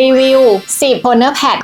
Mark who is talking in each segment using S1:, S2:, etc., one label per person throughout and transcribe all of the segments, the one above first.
S1: รีวิว10 toner pad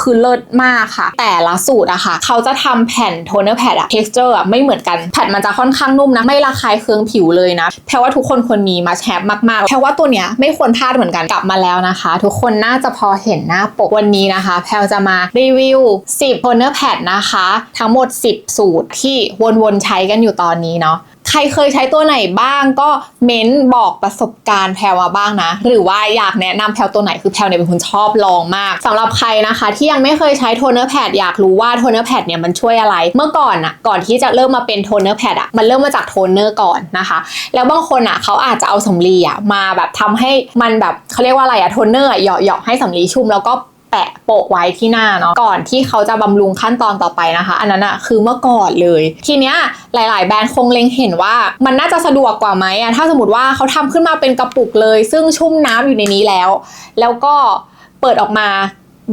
S1: คือเลิศมากค่ะ แต่ละสูตรอะค่ะ เขาจะทำแผ่นโทนเนอร์แพดอะ texture อะไม่เหมือนกันแผ่นมันจะค่อนข้างนุ่มนะ ไม่ระคายเคืองผิวเลยนะแพรว่าทุกคนควรมีมาแชปมากๆแพรว่าตัวเนี้ยไม่ควรพลาดเหมือนกันกลับมาแล้วนะคะ ทุกคนน่าจะพอเห็นหน้าปกวันนี้นะคะ แพรจะมารีวิว 10โทนเนอร์แพดนะคะ ทั้งหมด 10 สูตรที่วนๆใช้กันอยู่ตอนนี้เนาะ ใครเคยใช้ตัวไหนบ้างก็เม้นบอกประสบการณ์แพลวมาบ้างนะ หรือว่าอยากแนะนำแพลวตัวไหนคือแพลวเนี่ยเป็นคนชอบลองมากสำหรับใครนะคะ ที่ยังไม่เคยใช้โทนเนอร์แพดอยากรู้ว่าโทนเนอร์แพดเนี่ยมันช่วยอะไร เมื่อก่อนอะก่อนที่จะเริ่มมาเป็นโทนเนอร์แพดอะมันเริ่มมาจากโทนเนอร์ก่อนนะคะ แล้วบางคนอะเขาอาจจะเอาสำลีอะมาแบบทำให้มันแบบเขาเรียกว่าอะไรอะโทนเนอร์อะเหยาะๆให้สำลีชุ่มแล้วก็ แปะโปะไว้ที่หน้าเนาะก่อนที่เขาจะบำรุงขั้นตอนต่อไปนะคะ อันนั้นอะคือเมื่อก่อนเลย ทีเนี้ยหลาย ๆ แบรนด์คงเล็งเห็นว่ามันน่าจะสะดวกกว่าไหมอะถ้าสมมติว่าเขาทำขึ้นมาเป็นกระปุกเลย ซึ่งชุ่มน้ำอยู่ในนี้แล้ว แล้วก็เปิดออกมา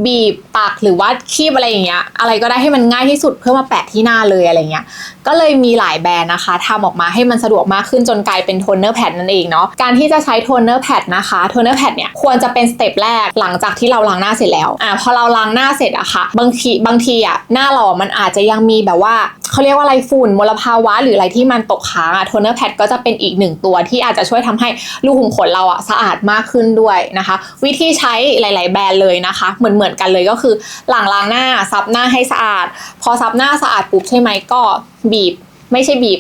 S1: บีบตักหรือว่าคีบอะไรอย่างเงี้ยอะไรก็ได้ให้มันง่ายที่สุดเพื่อมาแปะที่หน้าเลยอะไรเงี้ย ก็เลยมีหลายแบรนด์นะคะทำออกมาให้มันสะดวกมากขึ้นจนกลายเป็นโทนเนอร์แพดนั่นเองเนาะการที่จะใช้โทนเนอร์แพดนะคะโทนเนอร์แพดเนี่ยควรจะเป็นสเต็ปแรกหลังจากที่เราล้างหน้าเสร็จแล้วอะพอเราล้างหน้าเสร็จอะค่ะ บางทีบางทีอะหน้าเราอะมันอาจจะยังมีแบบว่าเขาเรียกว่าอะไรฝุ่นมลภาวะ หรืออะไรที่มันตกค้างอะโทนเนอร์แพดก็จะเป็นอีกหนึ่งตัวที่อาจจะช่วยทำให้รูขุมขนเราอะสะอาดมากขึ้นด้วยนะคะ วิธีใช้หลาย ๆ แบรนด์เลยนะคะ เหมือนเหมือนกันเลยก็คือหลังล้างหน้าซับหน้าให้สะอาด พอซับหน้าสะอาดปุ๊บใช่ไหมก็บบ ไม่ใช่บีบ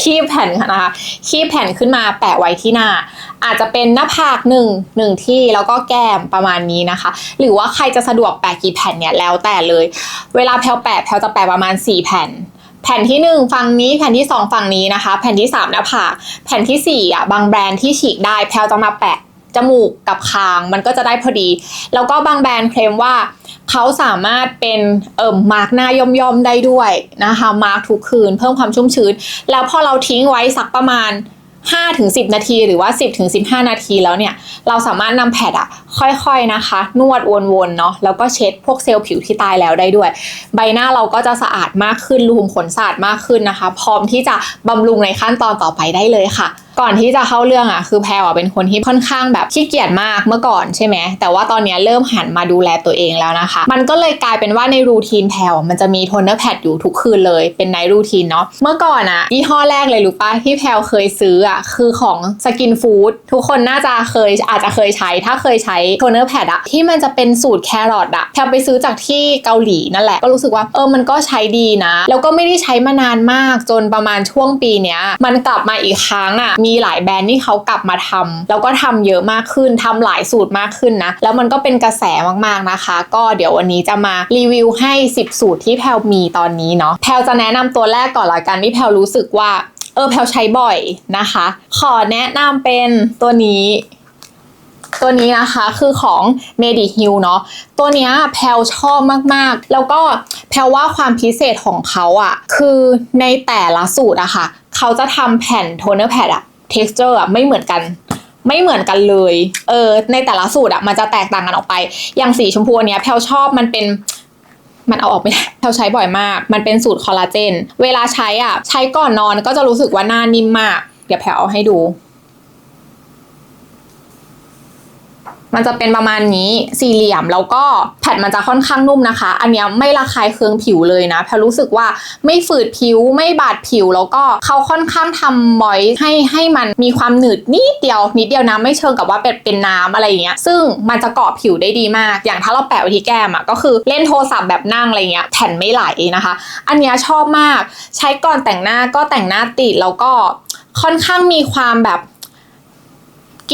S1: คีบแผ่นนะคะคีบแผ่นขึ้นมาแปะไว้ที่หน้า อาจจะเป็นหน้าผากหนึ่งหนึ่งที่แล้วก็แก้มประมาณนี้นะคะ หรือว่าใครจะสะดวกแปะกี่แผ่นเนี่ยแล้วแต่เลย เวลาแพลวแปะแพลวจะแปะประมาณ 4 แผ่น แผ่นที่ 1 ฝั่งนี้แผ่นที่ 2 ฝั่งนี้นะคะ แผ่นที่3หน้าผากแผ่นทีสี่4อะบางแบรนด์ที่ฉีกได้แพลวจะมาแปะ จมูกกับคางมันก็จะได้พอดี แล้วก็บางแบรนด์เคลมว่าเขาสามารถเป็นเอ่มมาร์กหน้าย่อมๆได้ด้วยนะคะมาร์กทุกคืนเพิ่มความชุ่มชื้น แล้วพอเราทิ้งไว้สักประมาณ5-10 นาทีหรือว่า 10-15 นาทีแล้วเนี่ย เราสามารถนำแพดอะค่อยๆนะคะ นวดวนๆเนาะแล้วก็เช็ดพวกเซลล์ผิวที่ตายแล้วได้ด้วย ใบหน้าเราก็จะสะอาดมากขึ้นรูขุมขนสะอาดมากขึ้นนะคะ พร้อมที่จะบำรุงในขั้นตอนต่อไปได้เลยค่ะ ก่อนที่จะเข้าเรื่องอะคือแพรอะเป็นคนที่ค่อนข้างแบบขี้เกียจมากเมื่อก่อนใช่ไหมแต่ว่าตอนนี้เริ่มหันมาดูแลตัวเองแล้วนะคะ มันก็เลยกลายเป็นว่าในรูทีนแพรอะมันจะมีโทนเนอร์แพดอยู่ทุกคืนเลยเป็นไนท์รูทีนเนาะเมื่อก่อนอะยี่ห้อแรกเลยรู้ปะที่แพรเคยซื้ออะคือของสกินฟู้ดทุกคนน่าจะเคยอาจจะเคยใช้ถ้าเคยใช้โทนเนอร์แพดอะที่มันจะเป็นสูตรแครอทอะแพรไปซื้อจากที่เกาหลีนั่นแหละก็รู้สึกว่าเออมันก็ใช้ดีนะ แล้วก็ไม่ได้ใช้มานานมากจนประมาณช่วงปีเนี้ยมันกลับมาอีกครั้งอะมีหลายแบรนด์ที่เขากลับมาทำแล้วก็ทำเยอะมากขึ้นทำหลายสูตรมากขึ้นนะ แล้วมันก็เป็นกระแสมากๆนะคะ ก็เดี๋ยววันนี้จะมารีวิวให้ 10 สูตรที่แพลมีตอนนี้เนาะแพลจะแนะนำตัวแรกก่อนละกันที่แพลรู้สึกว่าเออแพลใช้บ่อยนะคะ ขอแนะนำเป็นตัวนี้ ตัวนี้นะคะคือของ m e d i h i l เนาะตัวเนี้ยแพลชอบมากๆ แล้วก็แพลว่าความพิเศษของเขาอะ่ะ คือในแต่ละสูตรอะค่ะ เขาจะทำแผ่นโทนเนอร์แพดอะ t e x t อ r e อะไม่เหมือนกัน ไม่เหมือนกันเลย เออ ในแต่ละสูตรอะมันจะแตกต่างกันออกไป อย่างสีชมพูอันเนี้ยแพลชอบมันเป็นมันเอาออกไม่ได้แพลใช้บ่อยมาก มันเป็นสูตรคอลลาเจน เวลาใช้อะ ใช้ก่อนนอนก็จะรู้สึกว่าหน้านิ่มมาก เดี๋ยวแพลเอาให้ดู มันจะเป็นประมาณนี้สี่เหลี่ยมแล้วก็แผ่นมันจะค่อนข้างนุ่มนะคะ อันนี้ไม่ระคายเคืองผิวเลยนะแพรรู้สึกว่าไม่ฝืดผิวไม่บาดผิว แล้วก็เขาค่อนข้างทำมอยให้ให้มันมีความหนืดนิดเดียวนิดเดียวนะไม่เชิงกับว่าเป็นเป็นน้ำอะไรอย่างเงี้ยซึ่งมันจะเกาะผิวได้ดีมาก อย่างถ้าเราแปะไว้ที่แก้มอะก็คือเล่นโทรศัพท์แบบนั่งอะไรเงี้ยแผ่นไม่ไหลนะคะ อันนี้ชอบมากใช้ก่อนแต่งหน้าก็แต่งหน้าติดแล้วก็ค่อนข้างมีความแบบ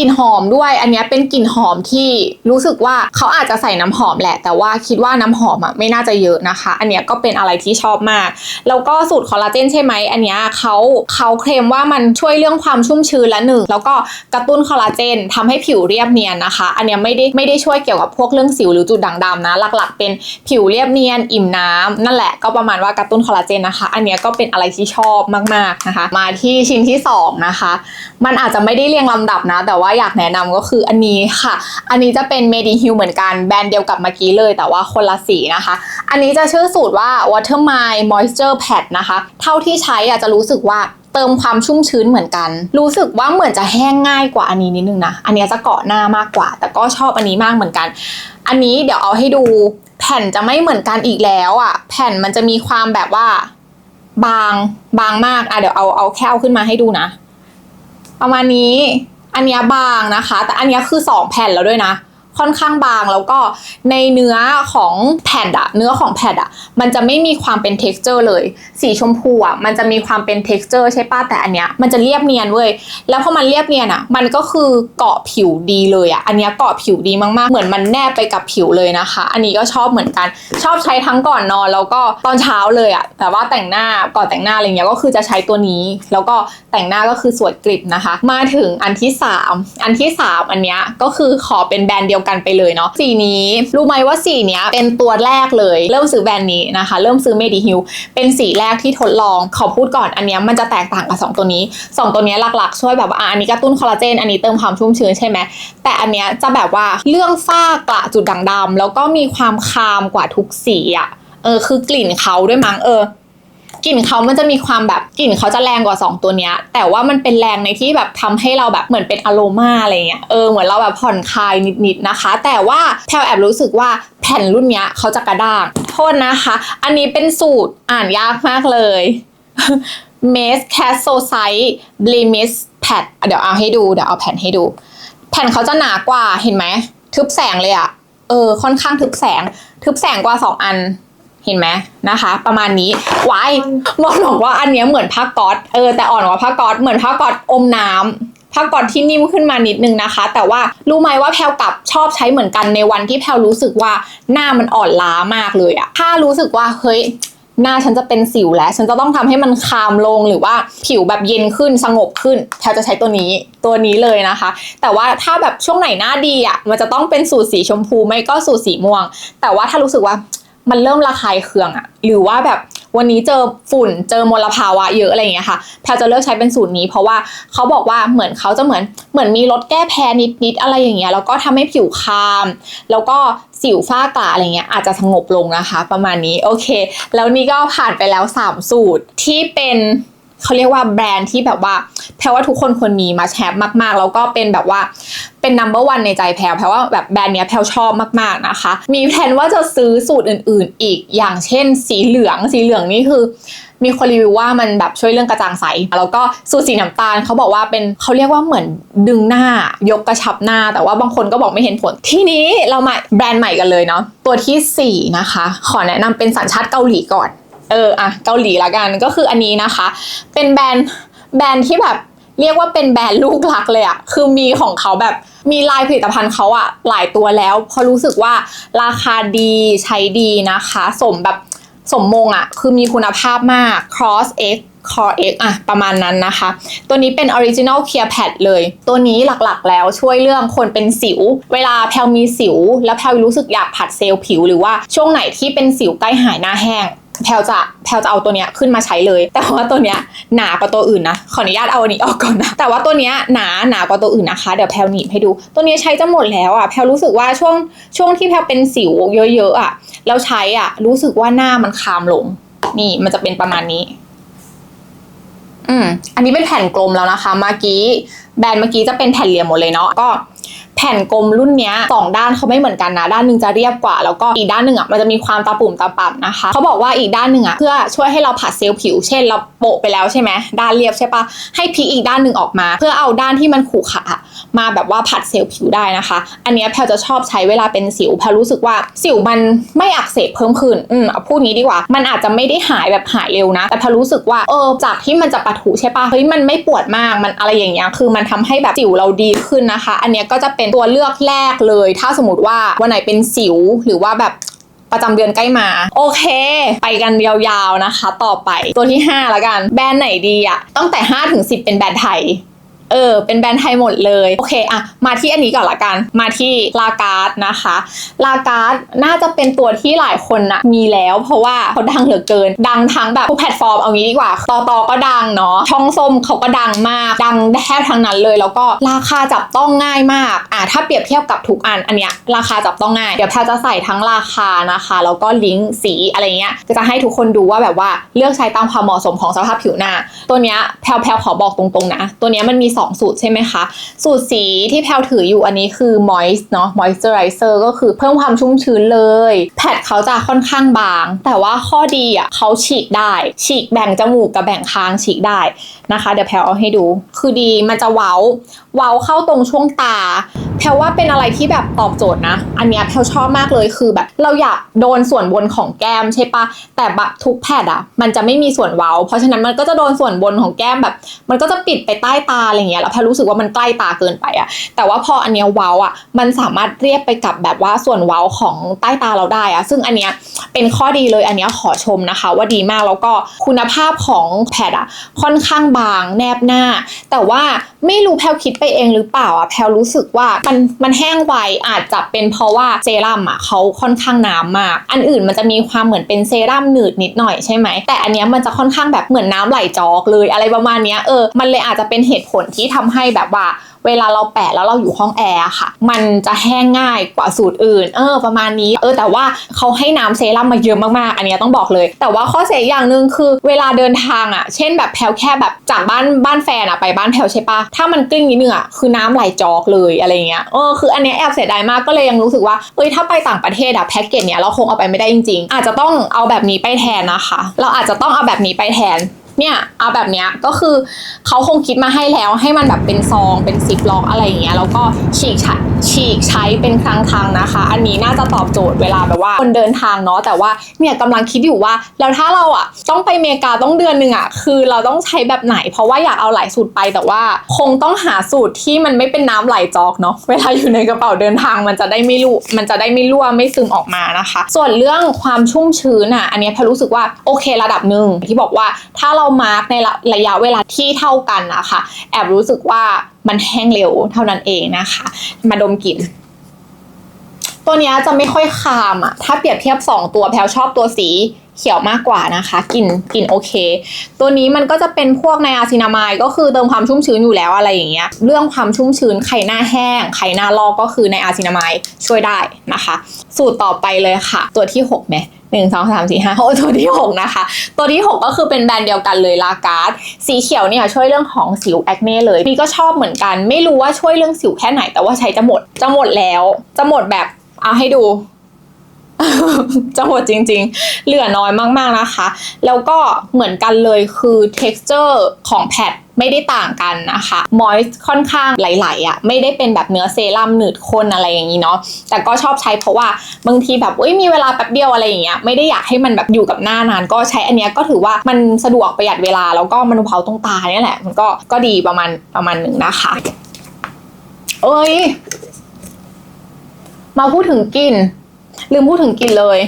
S1: กลิ่นหอมด้วย อันนี้เป็นกลิ่นหอมที่รู้สึกว่าเขาอาจจะใส่น้ำหอมแหละ แต่ว่าคิดว่าน้ำหอมอะไม่น่าจะเยอะนะคะ อันนี้ก็เป็นอะไรที่ชอบมาก แล้วก็สูตรคอลลาเจนใช่ไหมอันนี้เขาเขาเคลมว่ามันช่วยเรื่องความชุ่มชื้นละหนึ่งแล้วก็กระตุ้นคอลลาเจนทำให้ผิวเรียบเนียนนะคะ อันนี้ไม่ได้ไม่ได้ช่วยเกี่ยวกับพวกเรื่องสิวหรือจุดด่างดำนะหลักๆ เป็นผิวเรียบเนียนอิ่มน้ำนั่นแหละก็ประมาณว่ากระตุ้นคอลลาเจนนะคะ อันนี้ก็เป็นอะไรที่ชอบมากๆนะคะ มาที่ชิ้นที่สองนะคะ มันอาจจะไม่ได้เรียงลำดับนะ แต่ว่าอยากแนะนำก็คืออันนี้ค่ะ อันนี้จะเป็น m e d i h i l เหมือนกันแบรนด์เดียวกับเมื่อกี้เลย แต่ว่าคนละสีนะคะ อันนี้จะชื่อสูตรว่า Water m i n Moisture Pad นะคะ เท่าที่ใช้อะจะรู้สึกว่าเติมความชุ่มชื้นเหมือนกัน รู้สึกว่าเหมือนจะแห้งง่ายกว่าอันนี้นิดนึงนะ อันนี้จะเกาะหน้ามากกว่า แต่ก็ชอบอันนี้มากเหมือนกัน อันนี้เดี๋ยวเอาให้ดู แผ่นจะไม่เหมือนกันอีกแล้วอะ แผ่นมันจะมีความแบบว่า บางบางมาก อะเดี๋ยวเอาเอาแค่เอาขึ้นมาให้ดูนะ ประมาณนี้ อันเนี้ยบางนะคะ แต่อันเนี้ยคือสองแผ่นแล้วด้วยนะ ค่อนข้างบางแล้วก็ในเนื้อของแผ่นอะเนื้อของแผ่นอะมันจะไม่มีความเป็น t e x t อร์เลย สีชมพูอะมันจะมีความเป็น t e x t อร์ใช่ป้ะแต่อันเนี้ยมันจะเรียบเนียนเว้ยแล้วพอมันเรียบเนียนอะมันก็คือเกาะผิวดีเลยอะอันเนี้ยเกาะผิวดีมากๆ เหมือนมันแนบไปกับผิวเลยนะคะ อันนี้ก็ชอบเหมือนกัน ชอบใช้ทั้งก่อนนอนแล้วก็ตอนเช้าเลยอะแต่ว่าแต่งหน้าก่อนแต่งหน้าอะไรเงี้ยก็คือจะใช้ตัวนี้ แล้วก็แต่งหน้าก็คือสวยกริบนะคะ มาถึงอันที่สามอันที่สามอันเนี้ยก็คือขอเป็นแบรนด์เดียวกันไปเลยเนาะสีนี้รู้ไหมว่าสีเนี้ยเป็นตัวแรกเลย เริ่มซื้อแบรนด์นี้นะคะ เริ่มซื้อเมดิฮิลเป็นสีแรกที่ทดลองขอพูดก่อนอันเนี้ยมันจะแตกต่างกับสองตัวนี้สองตัวนี้หลักๆ ช่วยแบบว่าอันนี้กระตุ้นคอลลาเจนอันนี้เติมความชุ่มชื้นใช่ไหมแต่อันเนี้ยจะแบบว่าเรื่องฝ้ากระจุดด่างดำแล้วก็มีความคามกว่าทุกสีอะเออคือกลิ่นเขาด้วยมั้งเออ กลิ่นเขามันจะมีความแบบกลิ่นเขาจะแรงกว่า 2 ตัวเนี้ย แต่ว่ามันเป็นแรงในที่แบบทำให้เราแบบเหมือนเป็นอโรมาอะไรเงี้ย เออเหมือนเราแบบผ่อนคลายนิดๆนะคะ แต่ว่าแพลวแอบรู้สึกว่าแผ่นรุ่นเนี้ยเขาจะกระด้าง โทษนะคะ อันนี้เป็นสูตรอ่านยากมากเลย m a s c a s o c i t e Blemis Pad เดี๋ยวเอาให้ดูเดี๋ยวเอาแผ่นให้ดู แผ่นเขาจะหนากว่าเห็นไหมทึบแสงเลยอะเออค่อนข้างทึบแสง ทึบแสงกว่า 2 อัน เห็นไหมนะคะ ประมาณนี้วายมองบอกว่าอันเนี้ยเหมือนผ้าก๊อตเออแต่อ่อนกว่าผ้าก๊อตเหมือนผ้าก๊อตอมน้ำผ้าก๊อตที่นิ่มขึ้นมานิดนึงนะคะ แต่ว่ารู้ไหมว่าแพลวกับชอบใช้เหมือนกันในวันที่แพลวรู้สึกว่าหน้ามันอ่อนล้ามากเลยอะถ้ารู้สึกว่าเฮ้ยหน้าฉันจะเป็นสิวแล้ว ฉันจะต้องทำให้มันคามลงหรือว่าผิวแบบเย็นขึ้นสงบขึ้นแพลจะใช้ตัวนี้ตัวนี้เลยนะคะ แต่ว่าถ้าแบบช่วงไหนหน้าดีอะมันจะต้องเป็นสูตรสีชมพูไม่ก็สูตรสีม่วง แต่ว่าถ้ารู้สึกว่า มันเริ่มระคายเคืองอะหรือว่าแบบวันนี้เจอฝุ่นเจอมลภาวะเยอะอะไรอย่างเงี้ยค่ะแพลจะเลือกใช้เป็นสูตรนี้ เพราะว่าเขาบอกว่าเหมือนเขาจะเหมือนเหมือนมีรสแก้แพ้นิดๆอะไรอย่างเงี้ยแล้วก็ทำให้ผิวคาม แล้วก็สิวฝ้ากระอะไรเงี้ยอาจจะสงบลงนะคะ ประมาณนี้โอเค แล้วนี่ก็ผ่านไปแล้ว 3 สูตรที่เป็น เขาเรียกว่าแบรนด์ที่แบบว่าแพลว่าทุกคนควรมีมาแชปมาก ๆ แล้วก็เป็นแบบว่าเป็น number one ในใจแพลแพลว่าแบบแบรนด์เนี้ยแพลชอบมาก ๆ นะคะ มีแผนว่าจะซื้อสูตรอื่น ๆ อีกอย่างเช่น สีเหลืองสีเหลืองนี่คือมีคนรีวิวว่ามันแบบช่วยเรื่องกระจ่างใส แล้วก็สูตรสีน้ำตาลเขาบอกว่าเป็นเขาเรียกว่าเหมือนดึงหน้ายกกระชับหน้า แต่ว่าบางคนก็บอกไม่เห็นผล ที่นี้เรามาแบรนด์ใหม่กันเลยเนาะตัวทีสี่4 นะคะ ขอแนะนำเป็นสัญชาติเกาหลีก่อน เอออะเกาหลีละกันก็คืออันนี้นะคะ เป็นแบรนด์แบรนด์ที่แบบเรียกว่าเป็นแบรนด์ลูกหลักเลยอะคือมีของเขาแบบมีลายผลิตภัณฑ์เขาอะหลายตัวแล้วเพราะรู้สึกว่าราคาดีใช้ดีนะคะ สมแบบสมมงอะคือมีคุณภาพมาก cross x core x อะประมาณนั้นนะคะ ตัวนี้เป็น original clear pad เลย ตัวนี้หลักๆแล้วช่วยเรื่องคนเป็นสิว เวลาแพลมีสิว แล้วแพลรู้สึกอยากผัดเซลล์ผิวหรือว่าช่วงไหนที่เป็นสิวใกล้หายหน้าแห้ง แพลจะแพลจะเอาตัวเนี้ยขึ้นมาใช้เลย แต่ว่าตัวเนี้ยหนากว่าตัวอื่นนะ ขออนุญาตเอาอันนี้ออกก่อนนะ แต่ว่าตัวเนี้ยหนาหนากว่าตัวอื่นนะคะ เดี๋ยวแพลหนีบให้ดู ตัวเนี้ยใช้จะหมดแล้วอะ แพลรู้สึกว่าช่วงช่วงที่แพลเป็นสิวเยอะๆอะ แล้วใช้อะ รู้สึกว่าหน้ามันคามลง นี่มันจะเป็นประมาณนี้ อืม อันนี้เป็นแผ่นกลมแล้วนะคะ เมื่อกี้ แบรนด์เมื่อกี้จะเป็นแผ่นเหลี่ยมหมดเลยเนาะ ก็ แผ่นกลมรุ่นนี้สองด้านเขาไม่เหมือนกันนะ ด้านหนึ่งจะเรียบกว่า แล้วก็อีกด้านหนึ่งอะมันจะมีความตาปุ่มตาปับนะคะเขาบอกว่าอีกด้านหนึ่งอะเพื่อช่วยให้เราผัดเซลล์ผิว เช่นเราโปะไปแล้วใช่ไหมด้านเรียบใช่ปะให้พลิกอีกด้านหนึ่งออกมา เพื่อเอาด้านที่มันขรุขระมาแบบว่าผัดเซลล์ผิวได้นะคะ อันนี้แพลจะชอบใช้เวลาเป็นสิวแพลรู้สึกว่าสิวมันไม่อักเสบเพิ่มขึ้นอืมเอาพูดงี้ดีกว่า มันอาจจะไม่ได้หายแบบหายเร็วนะ แต่แพลรู้สึกว่าเออจากที่มันจะปะทุใช่ปะเฮ้ยมันไม่ปวดมากมันอะไรอย่างเงี้ยคือมันทำให้แบบสิวเราดีขึ้นนะคะ อันเนี้ยก็จะเป็นตัวเลือกแรกเลย ถ้าสมมติว่าวันไหนเป็นสิวหรือว่าแบบประจำเดือนใกล้มา โอเค ไปกันยาวๆนะคะ ต่อไปตัวที่5แล้วกัน แบรนด์ไหนดีอะตั้งแต่5ถึง10 เป็นแบรนด์ไทย เออ เป็นแบรนด์ไทยหมดเลย โอเคอะมาที่อันนี้ก่อนละกัน มาที่ลาการ์ดนะคะ ลาการ์ดน่าจะเป็นตัวที่หลายคนนะมีแล้ว เพราะว่าเขาดังเหลือเกิน ดังทั้งแบบทุกแพลตฟอร์มเอางี้ดีกว่าตอตอก็ดังเนาะ ช่องส้มเขาก็ดังมาก ดังแทบทั้งนั้นเลย แล้วก็ราคาจับต้องง่ายมากอะถ้าเปรียบเทียบกับทุกอัน อันเนี้ยราคาจับต้องง่าย เดี๋ยวแพลจะใส่ทั้งราคานะคะ แล้วก็ลิงก์สีอะไรเงี้ย จะให้ทุกคนดูว่าแบบว่าเลือกใช้ตามความเหมาะสมของสภาพผิวหน้า ตัวเนี้ยแพลแพลขอบอกตรงๆนะ ตัวเนี้ยมันมี2สูตรใช่ไหมคะ สูตรสีที่แพลถืออยู่อันนี้คือ moist เนาะ moisturizer ก็คือเพิ่มความชุ่มชื้นเลย แพดเขาจะค่อนข้างบาง แต่ว่าข้อดีอะเขาฉีกได้ ฉีกแบ่งจมูกกับแบ่งคางฉีกได้นะคะ เดี๋ยวแพลเอาให้ดู คือดีมันจะเว้าว้าเข้าตรงช่วงตาแพลว่าเป็นอะไรที่แบบตอบโจทย์นะ อันเนี้ยแพลชอบมากเลยคือแบบ เราอยากโดนส่วนบนของแก้มใช่ปะแต่แบะทุกแพดอะมันจะไม่มีส่วนเว้า เพราะฉะนั้นมันก็จะโดนส่วนบนของแก้มแบบ มันก็จะปิดไปใต้ตาอะไรเงี้ยแล้วแพลรู้สึกว่ามันใกล้ตาเกินไปอะแต่ว่าพออันเนี้ยเว้าอะมันสามารถเรียบไปกับแบบว่าส่วนเว้าของใต้ตาเราได้อะซึ่งอันเนี้ยเป็นข้อดีเลยอันเนี้ยขอชมนะคะ ว่าดีมากแล้วก็คุณภาพของแพดอะค่อนข้างบางแนบหน้า แต่ว่าไม่รู้แพลคิดไปเองหรือเปล่าอะแพลรู้สึกว่ามันมันแห้งไวอาจจะเป็นเพราะว่าเซรั่มอะเขาค่อนข้างน้ำมาก อันอื่นมันจะมีความเหมือนเป็นเซรั่มหนืดนิดหน่อยใช่ไหมแต่อันเนี้ยมันจะค่อนข้างแบบเหมือนน้ำไหลจอกเลยอะไรประมาณเนี้ยเออมันเลยอาจจะเป็นเหตุผลที่ทำให้แบบว่า เวลาเราแปะแล้วเราอยู่ห้องแอร์ค่ะ มันจะแห้งง่ายกว่าสูตรอื่น เออ ประมาณนี้ เออ แต่ว่าเขาให้น้ำเซรั่มมาเยอะมากๆ อันนี้ต้องบอกเลย แต่ว่าข้อเสียอย่างหนึ่งคือเวลาเดินทางอะเช่นแบบแพลวแค่แบบจากบ้านบ้านแฟนอะไปบ้านแพลวใช่ปะถ้ามันกลิ้งนิดนึงอะคือน้ำไหลจอกเลยอะไรเงี้ย เออ คืออันนี้แอบเสียดายมากก็เลยยังรู้สึกว่า เอ้ย ถ้าไปต่างประเทศอะแพ็กเกจเนี้ยเราคงเอาไปไม่ได้จริง ๆ อาจจะต้องเอาแบบนี้ไปแทนนะคะ เราอาจจะต้องเอาแบบนี้ไปแทน เนี่ยเอาแบบเนี้ยก็คือเขาคงคิดมาให้แล้วให้มันแบบเป็นซองเป็นซิปล็อกอะไรอย่างเงี้ยแล้วก็ฉีกใช้ฉีกใช้เป็นครั้งครั้งนะคะ อันนี้น่าจะตอบโจทย์เวลาแบบว่าคนเดินทางเนาะแต่ว่าเนี่ยกำลังคิดอยู่ว่า แล้วถ้าเราอะต้องไปเมกาต้องเดือนหนึ่งอะคือเราต้องใช้แบบไหน เพราะว่าอยากเอาหลายสูตรไปแต่ว่า คงต้องหาสูตรที่มันไม่เป็นน้ำไหลจอกเนาะเวลาอยู่ในกระเป๋าเดินทางมันจะได้ไม่รั่วมันจะได้ไม่รั่วไม่ซึมออกมานะคะ ส่วนเรื่องความชุ่มชื้นอะอันนี้พรรู้สึกว่าโอเคระดับหนึ่งที่บอกว่าถ้าเรามาร์กในระระยะเวลาที่เท่ากันนะคะแอบรู้สึกว่ามันแห้งเร็วเท่านั้นเองนะคะ มาดมกลิ่นตัวนี้จะไม่ค่อยคามอะถ้าเปรียบเทียบ 2 ตัวแพลวชอบตัวสีเขียวมากกว่านะคะกลิ่นกลิ่นโอเค ตัวนี้มันก็จะเป็นพวกไนอาซินามายก็คือเติมความชุ่มชื้นอยู่แล้วอะไรอย่างเงี้ยเรื่องความชุ่มชื้นไข่หน้าแห้ง ไข่หน้าลอกก็คือไนอาซินามายช่วยได้นะคะ สูตรต่อไปเลยค่ะ ตัวที่6ไหม หนึ่งสองสามสี่ห้าโอ้ตัวที่6นะคะ ตัวที่6ก็คือเป็นแบรนด์เดียวกันเลยลาการ์ดสีเขียวเนี่ยช่วยเรื่องของสิวแอคเน่เลยพี่ก็ชอบเหมือนกัน ไม่รู้ว่าช่วยเรื่องสิวแค่ไหน แต่ว่าใช้จะหมดจะหมดแล้ว จะหมดแบบเอาให้ดูจะหมดจริงๆ เหลือน้อยมากๆนะคะ แล้วก็เหมือนกันเลยคือ texture ของแพด ไม่ได้ต่างกันนะคะ moist ค่อนข้างไหลๆอะ่ะไม่ได้เป็นแบบเนื้อเซรั่มหนืดข้นอะไรอย่างนี้เนาะแต่ก็ชอบใช้เพราะว่าบางทีแบบเอ้ยมีเวลาแป๊บเดียวอะไรอย่างเงี้ยไม่ได้อยากให้มันแบบอยู่กับหน้านาน ก็ใช้อันเนี้ยก็ถือว่ามันสะดวกประหยัดเวลาแล้วก็มันเผาตรงตาเนี่ยแหละ มันก็ก็ดีประมาณประมาณหนึ่งนะคะเอ้ย มาพูดถึงกลิ่นลืมพูดถึงกลิ่นเลย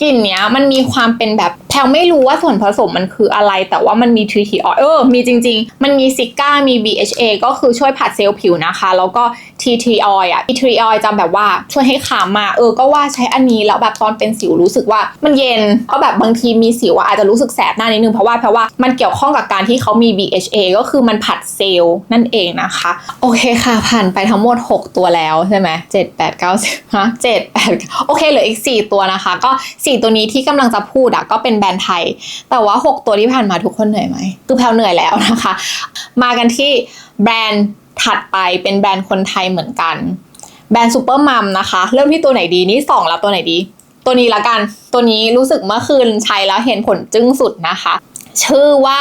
S1: กลิ่นเนี้ยมันมีความเป็นแบบแพลไม่รู้ว่าส่วนผสมมันคืออะไร แต่ว่ามันมีทรีทีออยเออมีจริง ๆ มันมีซิก้ามี BHA ก็คือช่วยผัดเซลล์ผิวนะคะ แล้วก็ T3 oil อะ T3 oil จะแบบว่าช่วยให้ขามมา เออก็ว่าใช้อันนี้แล้วแบบตอนเป็นสิวรู้สึกว่ามันเย็นเพราะแบบบางทีมีสิวอะอาจจะรู้สึกแสบหน้านิดนึงเพราะว่าเพราะว่ามันเกี่ยวข้องกับการที่เขามี BHA ก็คือมันผัดเซลล์นั่นเองนะคะ โอเคค่ะผ่านไปทั้งหมด 6 ตัวแล้วใช่ไหมเจ็ดแปดเก้าสิบฮะเจ็ดแปดโอเคเหลืออีก 4 ตัวนะคะ ก็ 4 ตัวนี้ที่กำลังจะพูดอะก็เป็นแบรนด์ไทย แต่ว่า 6 ตัวที่ผ่านมาทุกคนเหนื่อยไหมคือแพลวเหนื่อยแล้วนะคะ มากันที่แบรนด์ ถัดไปเป็นแบรนด์คนไทยเหมือนกัน แบรนด์ซูเปอร์มัมนะคะ เริ่มที่ตัวไหนดีนี่สองแล้วตัวไหนดี ตัวนี้ละกัน ตัวนี้รู้สึกเมื่อคืนใช้แล้วเห็นผลจึ้งสุดนะคะ ชื่อว่า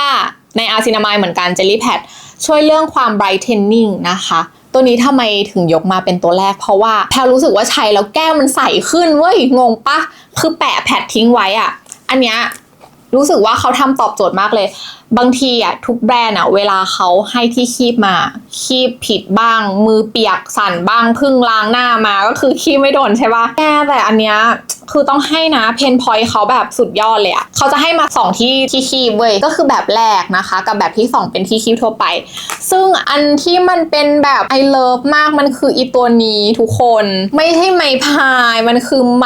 S1: ในอาซินามายเหมือนกันเจลลี่แพดช่วยเรื่องความไบรท์เทนนิ่งนะคะตัวนี้ทำไมถึงยกมาเป็นตัวแรก เพราะว่าแพลรู้สึกว่าใช้แล้วแก้วมันใสขึ้นเว้ยงงปะคือแปะแพดทิ้งไว้อะอันเนี้ย รู้สึกว่าเขาทำตอบโจทย์มากเลย บางทีอะทุกแบรนด์อะเวลาเขาให้ที่คีบมาคีบผิดบ้าง มือเปียกสั่นบ้างพึ่งล้างหน้ามาก็คือคีบไม่โดนใช่ปะแกแต่อันเนี้ยคือต้องให้นะเพนพอยเขาแบบสุดยอดเลยอะเขาจะให้มา 2 ที่ที่คีบเว้ยก็คือแบบแรกนะคะ กับแบบที่ 2 เป็นที่คีบทั่วไป ซึ่งอันที่มันเป็นแบบไอเลิฟมากมันคืออีตัวนี้ทุกคน ไม่ใช่ไมพายมันคือไม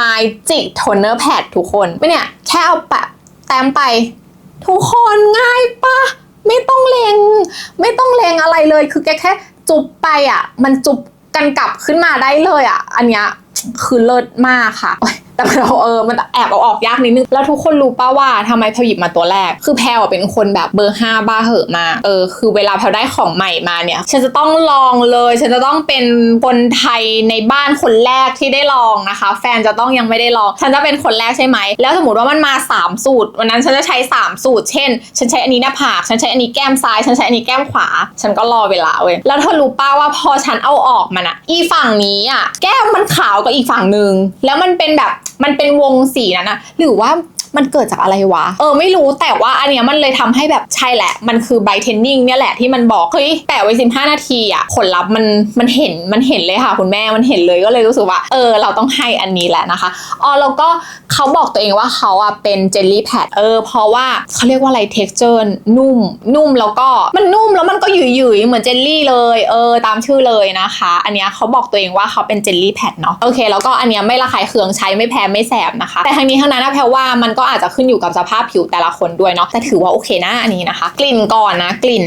S1: จิกโทนเนอร์แพดทุกคนไม่เนี่ยแค่เอาแปะ แต้มไป ทุกคนง่ายปะไม่ต้องเลงไม่ต้องเลงอะไรเลย คือแกแค่จุบไปอะ มันจุบกันกลับขึ้นมาได้เลยอะ อันเนี้ยคือเลิศมากค่ะ แต่เราเออมันแอบเอาออกยากนิดนึง แล้วทุกคนรู้ป่าว่าทำไมแพลหยิบมาตัวแรก คือแพลเป็นคนแบบเบอร์ห้าบ้าเหอะมาเออคือเวลาแพลได้ของใหม่มาเนี่ย ฉันจะต้องลองเลย ฉันจะต้องเป็นคนไทยในบ้านคนแรกที่ได้ลองนะคะ แฟนจะต้องยังไม่ได้ลอง ฉันจะเป็นคนแรกใช่ไหม แล้วสมมติว่ามันมา 3 สูตร วันนั้นฉันจะใช้ 3 สูตร เช่น ฉันใช้อันนี้หน้าผาก ฉันใช้อันนี้แก้มซ้าย ฉันใช้อันนี้แก้มขวา ฉันก็รอเวลาเว้ย แล้วเธอรู้ป้าว่าพอฉันเอาออกมันอะอีฝั่งนี้อะแก้มมันขาวกว่าอีกฝั่งหนึ่งแล้วมันเป็นแบบ มันเป็นวงสีนั้นอะหรือว่า มันเกิดจากอะไรวะ เออไม่รู้แต่ว่าอันเนี้ยมันเลยทำให้แบบใช่แหละ มันคือไบเทนนิ่งเนี่ยแหละที่มันบอกเฮ้ยแต่ไว้15นาทีอะผลลัพธ์มันมันเห็นมันเห็นเลยค่ะคุณแม่มันเห็นเลยก็เลยรู้สึกว่า เออ เราต้องให้อันนี้แหละนะคะอ๋อแล้วก็เขาบอกตัวเองว่าเขาอะเป็นเจลลี่แพดเออเพราะว่าเขาเรียกว่าอะไรเท็กเจอร์นุ่มนุ่มแล้วก็มันนุ่มแล้วมันก็หยุ่ยๆเหมือนเจลลี่เลยเออตามชื่อเลยนะคะ อันเนี้ยเขาบอกตัวเองว่าเขาเป็นเจลลี่แพดเนาะโอเค แล้วก็อันเนี้ยไม่ระคายเคืองใช้ไม่แพ้ไม่แสบนะคะ แต่ทั้งนี้ทั้งนั้นนะแพรว่ามันก็็อาจจะขึ้นอยู่กับสภาพผิวแต่ละคนด้วยเนาะแต่ถือว่าโอเคนะอันนี้นะคะ กลิ่นก่อนนะกลิ่น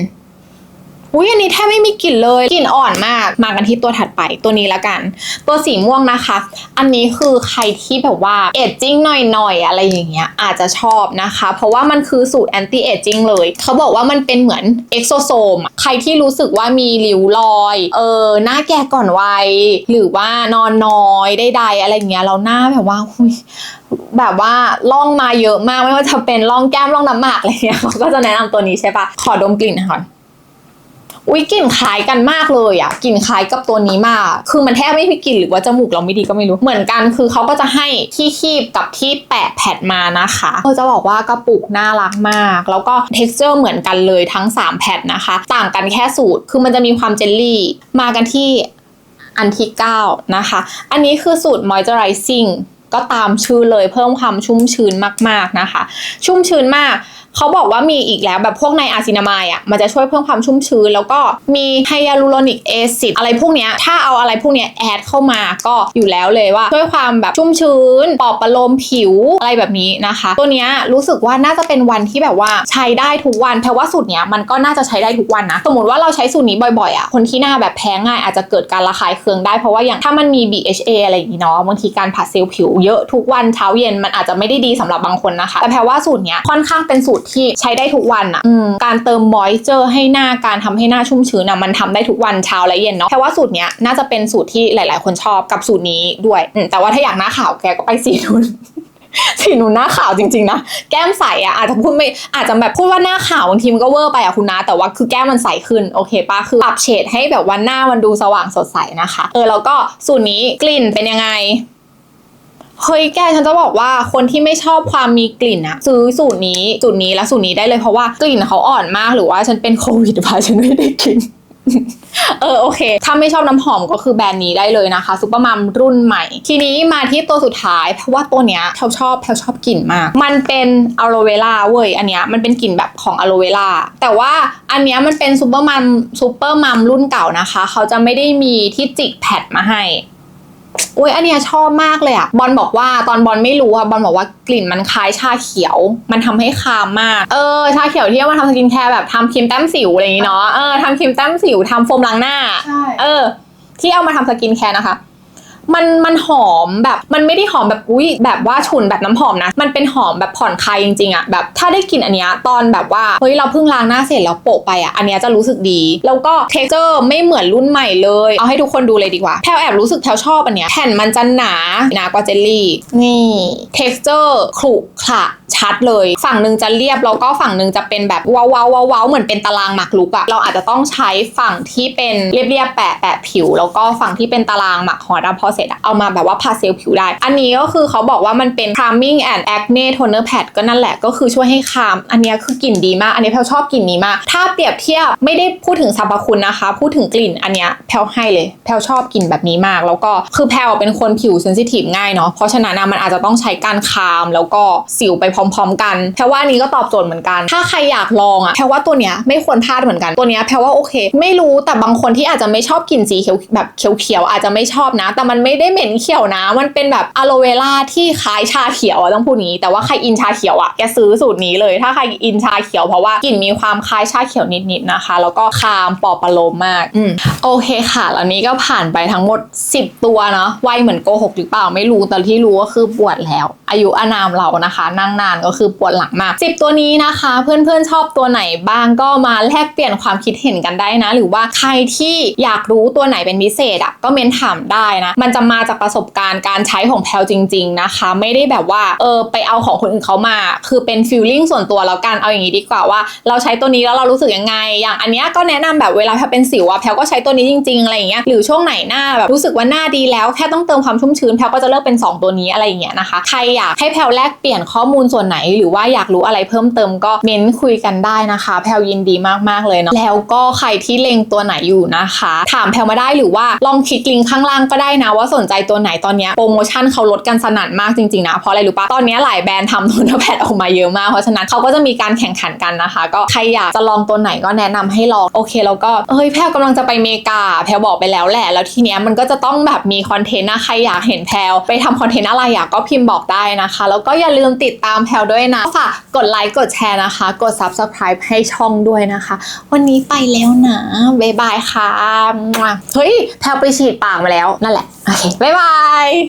S1: อุ้ยอันนี้แทบไม่มีกลิ่นเลยกลิ่นอ่อนมากมากันที่ตัวถัดไปตัวนี้ละกัน ตัวสีม่วงนะคะ อันนี้คือใครที่แบบว่าเอจจิ้งหน่อยๆอะไรอย่างเงี้ยอาจจะชอบนะคะ เพราะว่ามันคือสูตรแอนตี้เอจจิ้งเลยเขาบอกว่ามันเป็นเหมือนเอ็กโซโซมใครที่รู้สึกว่ามีริ้วรอยเออหน้าแก่ก่อนวัยหรือว่านอนน้อยได้ๆอะไรเงี้ยเราหน้าแบบว่าหุย แบบว่าล่องมาเยอะมากไม่ว่าจะเป็นล่องแก้มล่องน้ำหมากอะไรเงี้ยเขาก็จะแนะนำตัวนี้ใช่ปะขอดมกลิ่นหน่อยก่อนอุ้ยกลิ่นคล้ายกันมากเลยอะกลิ่นคล้ายกับตัวนี้มาก คือมันแทบไม่มีกลิ่นหรือว่าจมูกเราไม่ดีก็ไม่รู้ เหมือนกันคือเขาก็จะให้ที่คีบกับที่แปะแผ่นมานะคะเออจะบอกว่ากระปุกน่ารักมาก แล้วก็ t e x t อร์เหมือนกันเลยทั้ง 3 แผ่นนะคะ ต่างกันแค่สูตร คือมันจะมีความเจลลี่ มากันที่อันที่ 9 นะคะ อันนี้คือสูตร moisturizing ก็ตามชื่อเลยเพิ่มความชุ่มชื้นมากๆนะคะ ชุ่มชื้นมาก เขาบอกว่ามีอีกแล้วแบบพวกในอาซินามายอะมันจะช่วยเพิ่มความชุ่มชื้น แล้วก็มีไฮยาลูโรนิกแอซิดอะไรพวกเนี้ยถ้าเอาอะไรพวกเนี้ยแอดเข้ามาก็อยู่แล้วเลยว่าช่วยความแบบชุ่มชื้นปลอบประโลมผิวอะไรแบบนี้นะคะ ตัวเนี้ยรู้สึกว่าน่าจะเป็นวันที่แบบว่าใช้ได้ทุกวันเพราะว่าสูตรเนี้ยมันก็น่าจะใช้ได้ทุกวันนะสมมติว่าเราใช้สูตรนี้บ่อยๆอะคนที่หน้าแบบแพ้ง่ายอาจจะเกิดการระคายเคืองได้เพราะว่าอย่างถ้ามันมี BHA อะไรอย่างนี้เนาะบางทีการผัดเซลล์ผิวเยอะทุกวันเช้าเย็นมันอาจจะไม่ได้ดีสำหรับบางคนนะคะ แต่แพรว่าสูตรเนี้ยค่อนข้างเป็นสูตรที่ใช้ได้ทุกวันอะอืมการเติมมอยเจอร์ให้หน้าการทำให้หน้าชุ่มชื้นอะมันทำได้ทุกวันเช้าและเย็นเนาะแพรว่าสูตรเนี้ยน่าจะเป็นสูตรที่หลาย ๆ คนชอบกับสูตรนี้ด้วยอืมแต่ว่าถ้าอยากหน้าขาวแกก็ไปสีนุนสีหนูหน้าขาวจริงๆนะแก้มใสอะอาจจะพูดไม่อาจจะแบบพูดว่าหน้าขาวบางทีมันก็เวอร์ไปอะคุณนะแต่ว่าคือแก้มมันใสขึ้นโอเคปะคือปรับเฉดให้แบบว่าหน้ามันดูสว่างสดใสนะคะ เออแล้วก็สูตรนี้กลิ่นเป็นยังไง เฮ้ยแกฉันจะบอกว่าคนที่ไม่ชอบความมีกลิ่นอะซื้อสูตรนี้สูตรนี้และสูตรนี้ได้เลยเพราะว่ากลิ่นเขาอ่อนมากหรือว่าฉันเป็นโควิดพาฉันไม่ได้กินเออโอเค ถ้าไม่ชอบน้ำหอมก็คือแบรนด์นี้ได้เลยนะคะซูเปอร์มัมรุ่นใหม่ ทีนี้มาที่ตัวสุดท้าย เพราะว่าตัวเนี้ยแพลชอบแพลชอบกลิ่นมาก มันเป็นอะโลเวล่าเว้ยอันเนี้ยมันเป็นกลิ่นแบบของอะโลเวล่าแต่ว่าอันเนี้ยมันเป็นซูเปอร์มัมซูเปอร์มัมรุ่นเก่านะคะ เขาจะไม่ได้มีที่จิกแพดมาให้ อุ้ยอันเนี้ยชอบมากเลยอะบอลบอกว่าตอนบอลไม่รู้อะบอลบอกว่ากลิ่นมันคล้ายชาเขียว มันทำให้คามมาก เออชาเขียวที่เอามาทำสกินแคร์แบบทำครีมแต้มสิวอะไรอย่างงี้เนาะเออทำครีมแต้มสิวทำโฟมล้างหน้า
S2: ใช่
S1: เออ ที่เอามาทำสกินแคร์นะคะ มันมันหอมแบบมันไม่ได้หอมแบบอุ้ยแบบว่าฉุนแบบน้ำหอมนะ มันเป็นหอมแบบผ่อนคลายจริงๆอะแบบถ้าได้กลิ่นอันเนี้ยตอนแบบว่าเฮ้ยเราเพิ่งล้างหน้าเสร็จแล้วโปะไปอะอันเนี้ยจะรู้สึกดี แล้วก็เท็กเจอร์ไม่เหมือนรุ่นใหม่เลย เอาให้ทุกคนดูเลยดีกว่าแพลวแอบรู้สึกแพลวชอบอันเนี้ยแผ่นมันจะหนาหนากว่าเจลลี่นี่เท็กเจอร์ขรุขระชัดเลย ฝั่งหนึ่งจะเรียบแล้วก็ฝั่งหนึ่งจะเป็นแบบว้าวว้าวว้าววาวเหมือนเป็นตารางหมากรุกอะเราอาจจะต้องใช้ฝั่งที่เป็นเรียบเรียบๆแปะแปะผิว แล้วก็ฝั่งที่เป็นตารางหมักหอดำเพราะเสร็จอะเอามาแบบว่าพาเซลผิวได้ อันนี้ก็คือเขาบอกว่ามันเป็น calming and acne toner pad ก็นั่นแหละก็คือช่วยให้คาม อันนี้คือกลิ่นดีมาก อันนี้แพลชอบกลิ่นนี้มาก ถ้าเปรียบเทียบไม่ได้พูดถึงสรรพคุณนะคะ พูดถึงกลิ่นอันนี้แพลให้เลยแพลชอบกลิ่นแบบนี้มาก แล้วก็คือแพลเป็นคนผิวเซนซิทีฟง่ายเนาะเพราะฉะนั้นมันอาจจะต้องใช้การคาม แล้วก็สิวไปพร้อม ๆ กันแพลว่าอันนี้ก็ตอบโจทย์เหมือนกัน ถ้าใครอยากลองอะแพลว่าตัวเนี้ยไม่ควรพลาดเหมือนกันตัวเนี้ยแพลว่าโอเค ไม่รู้แต่บางคนที่อาจจะไม่ชอบกลิ่นสีเขียวแบบเขียวๆอาจจะไม่ชอบนะ แต่มันไม่ได้เหม็นเขียวนะ มันเป็นแบบอะโลเวล่าที่คล้ายชาเขียวอะต้องพูดนี้ แต่ว่าใครอินชาเขียวอะแกซื้อสูตรนี้เลย ถ้าใครอินชาเขียวเพราะว่ากลิ่นมีความคล้ายชาเขียวนิดๆนะคะ แล้วก็คามปอบประโลมมากอืมโอเคค่ะแล้วนี้ก็ผ่านไปทั้งหมด 10 ตัวเนาะไวเหมือนโกหกหรือเปล่าไม่รู้แต่ที่รู้ก็คือปวดแล้ว อายุอานามเรานะคะ นั่งนานก็คือปวดหลังมาก 10 ตัวนี้นะคะ เพื่อนๆชอบตัวไหนบ้างก็มาแลกเปลี่ยนความคิดเห็นกันได้นะ หรือว่าใครที่อยากรู้ตัวไหนเป็นพิเศษอะก็เมนถามได้นะมันจะมาจากประสบการณ์การใช้ของแพลจริง ๆนะคะ ไม่ได้แบบว่าเออไปเอาของคนอื่นเขามา คือเป็นฟีลลิ่งส่วนตัวแล้วกันเอาอย่างนี้ดีกว่าว่า เราใช้ตัวนี้แล้วเรารู้สึกยังไง อย่างอันเนี้ยก็แนะนำแบบเวลาแพลเป็นสิวอะแพลก็ใช้ตัวนี้จริงๆอะไรอย่างเงี้ยหรือช่วงไหนหน้าแบบรู้สึกว่าหน้าดีแล้วแค่ต้องเติมความชุ่มชื้นแพลก็จะเลือกเป็น 2 ตัวนี้อะไรอย่างเงี้ยนะคะใครอยากให้แพลแลกเปลี่ยนข้อมูลส่วนไหน หรือว่าอยากรู้อะไรเพิ่มเติมก็เม้นคุยกันได้นะคะ แพลยินดีมากๆเลยเนาะแล้วก็ใครที่เล็งตัวไหนอยู่นะคะ ถามแพลมาได้หรือว่าลองคลิกลิงก์ข้างล่างก็ได้นะว่าสนใจตัวไหนตอนนี้โปรโมชั่นเขาลดกันสนั่นมากจริงๆนะเพราะอะไรรู้ปะตอนนี้หลายแบรนด์ทำโทนแพดออกมาเยอะมากเพราะฉะนั้นเขาก็จะมีการแข่งขันกันนะคะ ก็ใครอยากจะลองตัวไหนก็แนะนำให้ลองโอเคแล้วก็เฮ้ยแพลกำลังจะไปเมกาแพลบอกไปแล้วแหละ แล้วทีเนี้ยมันก็จะต้องแบบมีคอนเทนต์นะใครอยากเห็นแพลไปทำคอนเทนต์อะไรอยากก็พิมพ์บอกได้นะคะ แล้วก็อย่าลืมติดตามแพลด้วยนะฝากกดไลค์กดแชร์นะคะ กด subscribe ให้ช่องด้วยนะคะ วันนี้ไปแล้วนะบ๊ายบายค่ะเฮ้ยแพลไปฉีดปากมาแล้วนั่นแหละ拜拜。